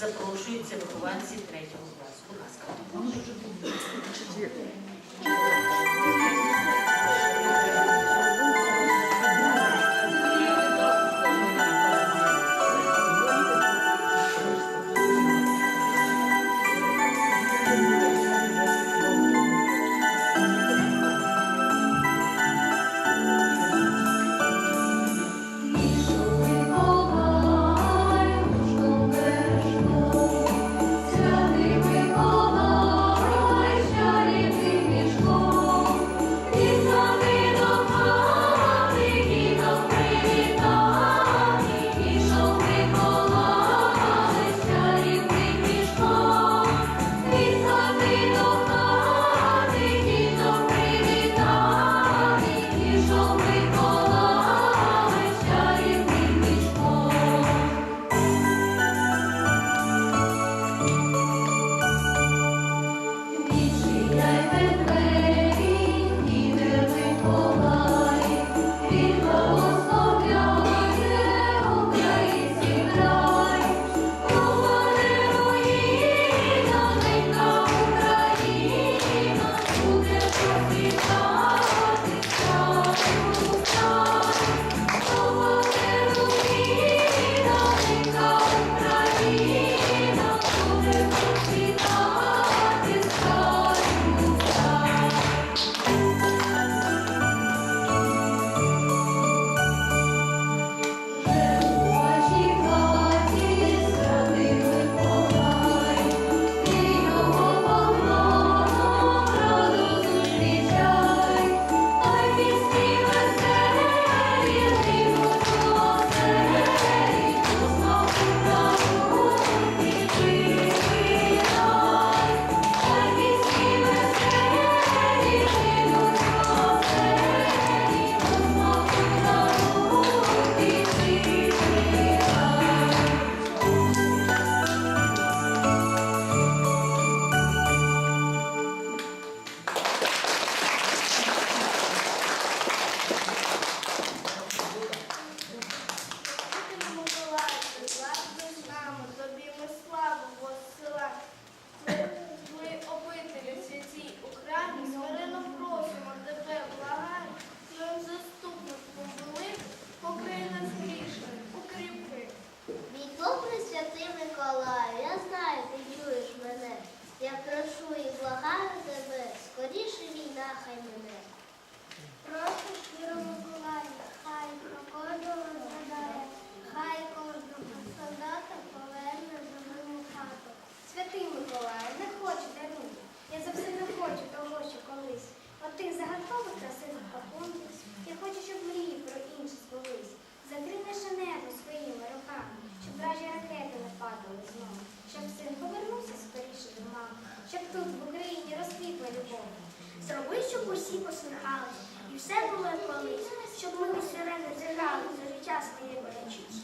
запрошуються вихованці третього класу. Будь ласка. Я прошу і благаю тебе, скоріше війна хай мене. щоб тут, в Україні, розквітла любов. Зроби, щоб усі посміхались, і все було колись, щоб ми усерено зіграли за життя своєї борячись.